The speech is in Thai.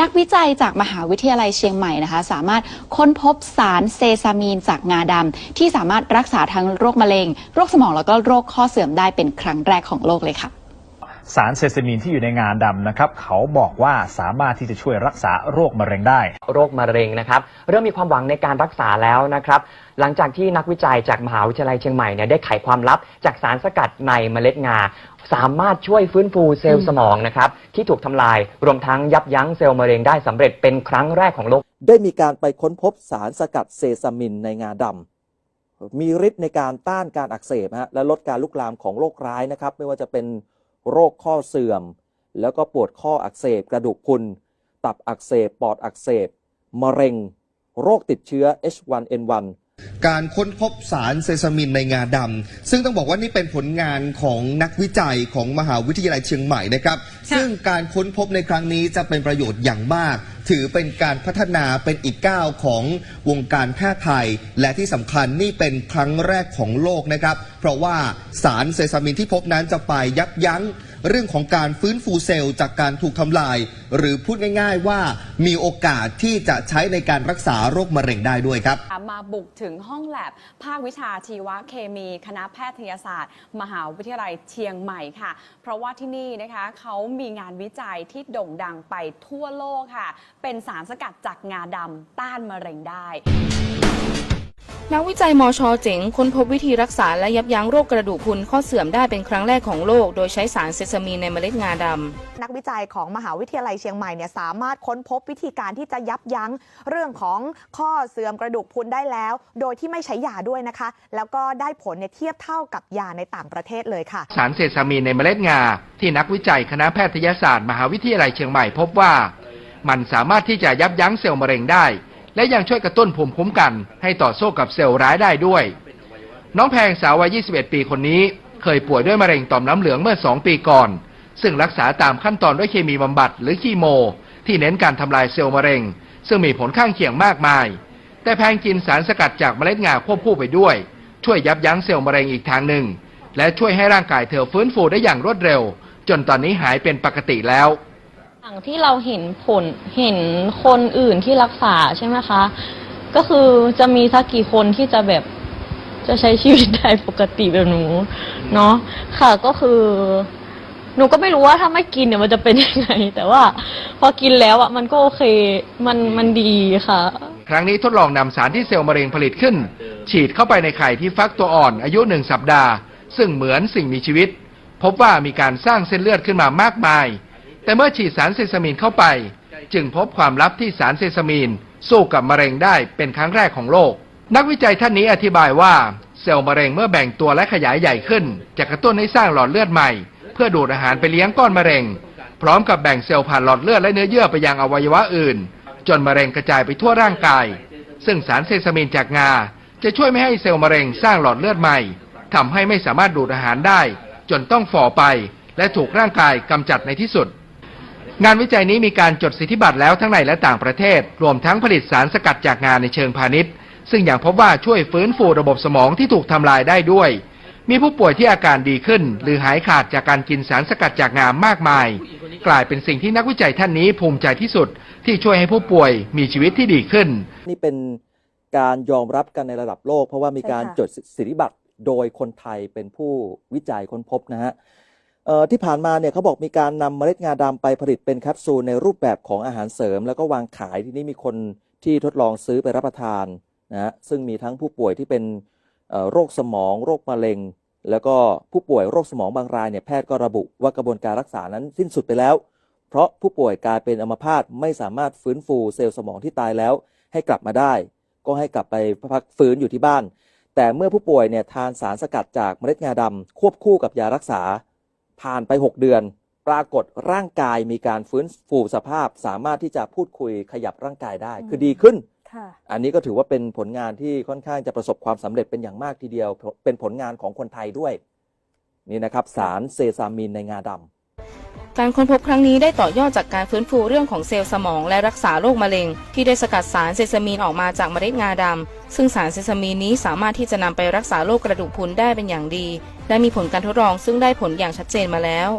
นักวิจัยจากมหาวิทยาลัยเชียงใหม่นะคะ สามารถค้นพบสารเซซามีนจากงาดำที่สามารถรักษาทั้งโรคมะเร็ง โรคสมองแล้วก็โรคข้อเสื่อมได้เป็นครั้งแรกของโลกเลยค่ะ สารเซซามินที่อยู่ในงาดำนะครับ เขาบอกว่าสามารถที่จะช่วยรักษาโรคมะเร็งได้ โรคมะเร็งนะครับ เริ่มมีความหวังในการรักษาแล้วนะครับ หลังจากที่นักวิจัยจากมหาวิทยาลัยเชียงใหม่เนี่ยได้ไขความลับจากสารสกัดในเมล็ดงา สามารถช่วยฟื้นฟูเซลล์สมองนะครับที่ถูกทำลายรวมทั้งยับยั้งเซลล์มะเร็งได้สำเร็จเป็นครั้งแรกของโลก ได้มีการไปค้นพบสารสกัดเซซามินในงาดำมีฤทธิ์ในการต้านการอักเสบฮะและลดการลุกลามของโรคร้ายนะครับ ไม่ว่าจะเป็น โรคข้อเสื่อม แล้วก็ปวดข้ออักเสบ กระดูกพรุน ตับอักเสบ ปอดอักเสบ มะเร็ง โรคติดเชื้อ H1N1 การค้นพบสารเซซามินในงาดำซึ่งต้องบอกว่านี่เป็นผลงานของนักวิจัยของมหาวิทยาลัยเชียงใหม่นะครับ ซึ่งการค้นพบในครั้งนี้จะเป็นประโยชน์อย่างมาก ถือเป็นการพัฒนาเป็นอีกก้าวของวงการแพทย์ไทย และที่สำคัญนี่เป็นครั้งแรกของโลกนะครับ เพราะว่าสารเซซามินที่พบนั้นจะไปยับยั้ง เรื่องของการฟื้นฟูเซลล์จากการถูกทำลาย หรือพูดง่าย ๆ ว่ามีโอกาสที่จะใช้ในการรักษาโรคมะเร็งได้ด้วยครับ มาบุกถึงห้องแลบ ภาควิชาชีวเคมี คณะแพทยศาสตร์ มหาวิทยาลัยเชียงใหม่ค่ะ เพราะว่าที่นี่นะคะเขามีงานวิจัยที่โด่งดังไปทั่วโลกค่ะ เป็นสารสกัดจากงาดำต้านมะเร็งได้ นักวิจัยมชเจ๋งค้นพบวิธีรักษาและยับยั้งโรคกระดูกพรุนข้อเสื่อมได้เป็นครั้งแรกของโลก โดยใช้สารเซซามีนในเมล็ดงาดำนักวิจัยของมหาวิทยาลัยเชียงใหม่เนี่ยสามารถค้นพบวิธีการที่จะยับยั้งเรื่องของข้อเสื่อมกระดูกพรุนได้แล้ว โดยที่ไม่ใช้ยาด้วยนะคะ แล้วก็ได้ผลเนี่ยเทียบเท่ากับยาในต่างประเทศเลยค่ะ สารเซซามีนในเมล็ดงา ที่นักวิจัยคณะแพทยศาสตร์ มหาวิทยาลัยเชียงใหม่พบว่า มันสามารถที่จะยับยั้งเซลล์มะเร็งได้ และยังช่วยกระตุ้นภูมิคุ้มกัน ให้ต่อสู้กับเซลล์ร้ายได้ด้วย น้องแพงสาววัย 21 ปีคนนี้ เคยป่วยด้วยมะเร็งต่อมน้ำเหลืองเมื่อ 2 ปีก่อน ซึ่งรักษาตามขั้นตอนด้วยเคมีบำบัดหรือคีโม ที่เน้นการทำลายเซลล์มะเร็ง ซึ่งมีผลข้างเคียงมากมาย แต่แพงกินสารสกัดจากเมล็ดงาควบคู่ไปด้วย ช่วยยับยั้งเซลล์มะเร็งอีกทางหนึ่งและช่วยให้ร่างกายเธอฟื้นฟูได้อย่างรวดเร็ว จนตอนนี้หายเป็นปกติแล้ว อย่างที่เราเห็นผลเห็นคนอื่นที่รักษาใช่ไหมคะ ก็คือจะมีสักกี่คนที่จะแบบจะใช้ชีวิตได้ปกติแบบหนูเนาะค่ะก็คือ หนูก็ไม่รู้ว่าถ้าไม่กินเนี่ยมันจะเป็นยังไง แต่ว่าพอกินแล้วอะมันก็โอเคมันมันดีค่ะ ครั้งนี้ทดลองนำสารที่เซลล์มะเร็งผลิตขึ้น ฉีดเข้าไปในไข่ที่ฟักตัวอ่อนอายุหนึ่งสัปดาห์ ซึ่งเหมือนสิ่งมีชีวิต พบว่ามีการสร้างเส้นเลือดขึ้นมามากมาย แต่เมื่อฉีดสารเซซามีนเข้าไป จึงพบความลับที่สารเซซามีน สู้กับมะเร็งได้เป็นครั้งแรกของโลก นักวิจัยท่านนี้อธิบายว่า เซลล์มะเร็งเมื่อแบ่งตัวและขยายใหญ่ขึ้น จะกระตุ้นให้สร้างหลอดเลือดใหม่ เพื่อดูดอาหารไปเลี้ยงก้อนมะเร็ง พร้อมกับแบ่งเซลล์ผ่านหลอดเลือดและเนื้อเยื่อไปยังอวัยวะอื่น จนมะเร็งกระจายไปทั่วร่างกาย ซึ่งสารเซซามีนจากงาจะช่วยไม่ให้เซลล์มะเร็งสร้างหลอดเลือดใหม่ทำให้ไม่สามารถดูดอาหารได้ จนต้องฝ่อไป และถูกร่างกายกำจัดในที่สุด งานวิจัยนี้มีการจดสิทธิบัตรแล้วทั้งในและต่างประเทศ รวมทั้งผลิตสารสกัดจากงานในเชิงพาณิชย์ ซึ่งอย่างพบว่าช่วยฟื้นฟูระบบสมองที่ถูกทำลายได้ด้วย มีผู้ป่วยที่อาการดีขึ้น หรือหายขาดจากการกินสารสกัดจากงามมากมาย กลายเป็นสิ่งที่นักวิจัยท่านนี้ภูมิใจที่สุด ที่ช่วยให้ผู้ป่วยมีชีวิตที่ดีขึ้น นี่เป็นการยอมรับกันในระดับโลก เพราะว่ามีการจดสิทธิบัตรโดยคนไทยเป็นผู้วิจัยค้นพบนะฮะ ที่ผ่านมาเนี่ยเขาบอกมีการนำเมล็ดงาดำไปผลิตเป็นแคปซูลในรูปแบบของอาหารเสริม แล้วก็วางขายที่นี่มีคนที่ทดลองซื้อไปรับประทานนะฮะซึ่งมีทั้งผู้ป่วยที่เป็นโรคสมอง โรคมะเร็ง แล้วก็ผู้ป่วยโรคสมองบางรายเนี่ยแพทย์ก็ระบุว่ากระบวนการรักษานั้นสิ้นสุดไปแล้ว เพราะผู้ป่วยกลายเป็นอัมพาตไม่สามารถฟื้นฟูเซลล์สมองที่ตายแล้ว ให้กลับมาได้ ก็ให้กลับไปพักฟื้นอยู่ที่บ้าน แต่เมื่อผู้ป่วยเนี่ยทานสารสกัดจากเมล็ดงาดำควบคู่กับยารักษา ผ่านไป 6 เดือน ปรากฏร่างกายมีการฟื้นฟูสภาพ สามารถที่จะพูดคุยขยับร่างกายได้ คือดีขึ้นค่ะอันนี้ก็ถือว่าเป็นผลงานที่ค่อนข้างจะประสบความสำเร็จเป็นอย่างมากทีเดียว เป็นผลงานของคนไทยด้วย นี่นะครับ สารเซซามินในงาดำ การค้นพบครั้งนี้ได้ต่อยอดจากการฟื้นฟูเรื่องของเซลล์สมองและรักษาโรคมะเร็ง ที่ได้สกัดสารเซซามีนออกมาจากเมล็ดงาดำซึ่งสารเซซามีนนี้สามารถที่จะนำไปรักษาโรคกระดูกพรุนได้เป็นอย่างดี และมีผลการทดลองซึ่งได้ผลอย่างชัดเจนมาแล้ว